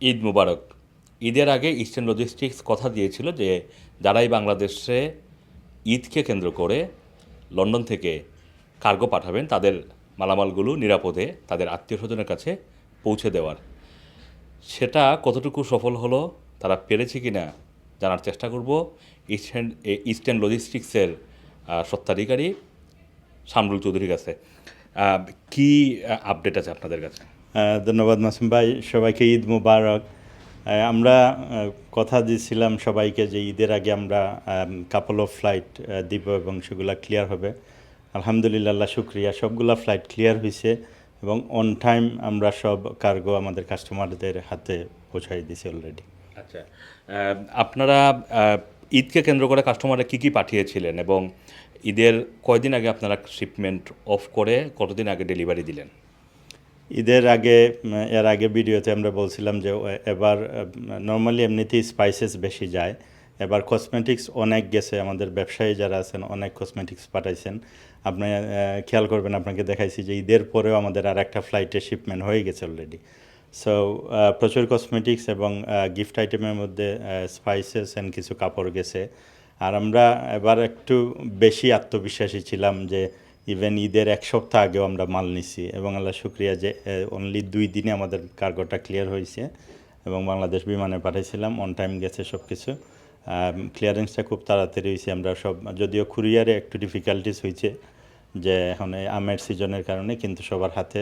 ঈদ মুবারক। ঈদের আগে eastern logistics কথা দিয়েছিল যে যারাই বাংলাদেশে ঈদকে কেন্দ্র করে লন্ডন থেকে কার্গো পাঠাবেন তাদের মালামালগুলো নিরাপদে তাদের আত্মীয় স্বজনের কাছে পৌঁছে দেওয়ার। সেটা কতটুকু সফল হলো তারা পেরেছে কি না জানার চেষ্টা করব। ইস্টার্ন ইস্টার্ন লজিস্টিক্সের আহ, স্বত্বাধিকারী শামরুল চৌধুরীর কাছে। কি আপডেট আছে আপনাদের কাছে? ধন্যবাদ মাসুম ভাই, সবাইকে ঈদ মুবারক। আমরা কথা দিয়েছিলাম সবাইকে যে ঈদের আগে আমরা কাপল অফ ফ্লাইট দিব এবং সেগুলো ক্লিয়ার হবে। আলহামদুলিল্লাহ শুক্রিয়া। সবগুলা ফ্লাইট ক্লিয়ার হয়েছে এবং অন টাইম আমরা সব কার্গো আমাদের কাস্টমারদের হাতে পৌঁছাই দিয়েছি অলরেডি আচ্ছা আপনারা ঈদকে কেন্দ্র করে কাস্টমাররা কী কী পাঠিয়েছিলেন এবং ঈদের কয়দিন আগে আপনারা শিপমেন্ট অফ করে কতদিন আগে ডেলিভারি দিলেন? ঈদের আগে এর আগে ভিডিওতে আমরা বলছিলাম যে এবার নর্মালি এমনিতেই স্পাইসেস বেশি যায়। এবার কসমেটিক্স অনেক গেছে। আমাদের ব্যবসায়ী যারা আছেন, অনেক কসমেটিক্স পাঠাইছেন। আপনি খেয়াল করবেন, আপনাকে দেখাইছি যে, ঈদের পরেও আমাদের আর একটা ফ্লাইটে শিপমেন্ট হয়ে গেছে অলরেডি সো প্রচুর কসমেটিক্স এবং গিফট আইটেমের মধ্যে স্পাইসেস অ্যান্ড কিছু কাপড় গেছে। আর আমরা এবার একটু বেশি আত্মবিশ্বাসী ছিলাম যে ইভেন ঈদের এক সপ্তাহ আগেও আমরা মাল নিছি এবং আল্লাহ শুক্রিয়া যে অনলি দুই দিনে আমাদের কার্গোটা ক্লিয়ার হয়েছে এবং বাংলাদেশ বিমানে পাঠিয়েছিলাম অন টাইম গেছে সব কিছু ক্লিয়ারেন্সটা খুব তাড়াতাড়ি হয়েছে আমরা সব যদিও কুরিয়ারে একটু ডিফিকাল্টিস হয়েছে যে এখন আমের সিজনের কারণে কিন্তু সবার হাতে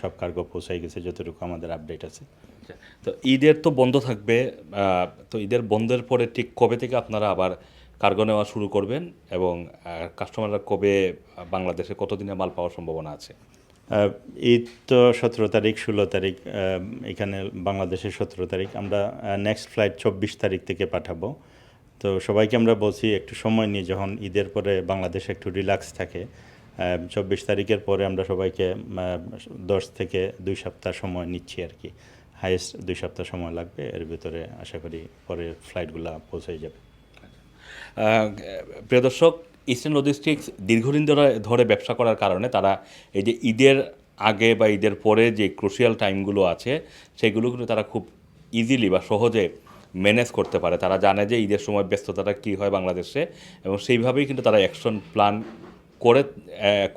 সব কার্গো পৌঁছাই গেছে যতটুকু আমাদের আপডেট আছে। আচ্ছা, তো ঈদের তো বন্ধ থাকবে তো ঈদের বন্ধের পরে ঠিক কবে থেকে আপনারা আবার কার্গো নেওয়া শুরু করবেন এবং কাস্টমাররা কবে বাংলাদেশে কতদিনে মাল পাওয়ার সম্ভাবনা আছে? ঈদ তো সতেরো তারিখ, ষোলো তারিখ এখানে বাংলাদেশের সতেরো তারিখ। আমরা নেক্সট ফ্লাইট চব্বিশ তারিখ থেকে পাঠাবো। তো সবাইকে আমরা বলছি, একটু সময় নিয়ে যখন ঈদের পরে বাংলাদেশে একটু রিল্যাক্স থাকে চব্বিশ তারিখের পরে আমরা সবাইকে দশ থেকে দুই সপ্তাহ সময় নিচ্ছি আর কি। হাইয়েস্ট দুই সপ্তাহ সময় লাগবে, এর ভিতরে আশা করি পরে ফ্লাইটগুলো পৌঁছে যাবে। প্রিয় দর্শক ইস্টার্ন লজিস্টিক্স দীর্ঘদিন ধরে ধরে ব্যবসা করার কারণে তারা এই যে ঈদের আগে বা ঈদের পরে যে ক্রুশিয়াল টাইমগুলো আছে, সেগুলো কিন্তু তারা খুব ইজিলি বা সহজে ম্যানেজ করতে পারে। তারা জানে যে ঈদের সময় ব্যস্ততাটা কী হয় বাংলাদেশে এবং সেইভাবেই কিন্তু তারা অ্যাকশন প্ল্যান করে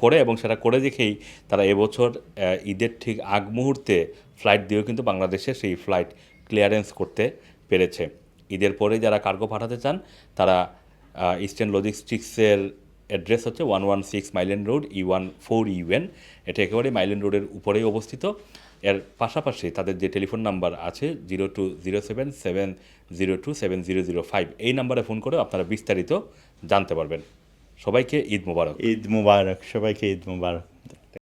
করে এবং সেটা করে দেখেই তারা এবছর ঈদের ঠিক আগ মুহূর্তে ফ্লাইট দিয়েও কিন্তু বাংলাদেশে সেই ফ্লাইট ক্লিয়ারেন্স করতে পেরেছে। ঈদের পরে যারা কার্গো পাঠাতে চান, তারা ইস্টার্ন লজিস্টিক্সের অ্যাড্রেস হচ্ছে one one six Mile End road E one four UN এটা একেবারে মাইলেন রোডের উপরেই অবস্থিত। এর পাশাপাশি তাদের যে টেলিফোন নাম্বার আছে zero two zero seven seven zero two seven zero zero five এই নাম্বারে ফোন করে আপনারা বিস্তারিত জানতে পারবেন। সবাইকে ঈদ মুবারক। ঈদ মুবারক, সবাইকে ঈদ মুবারক।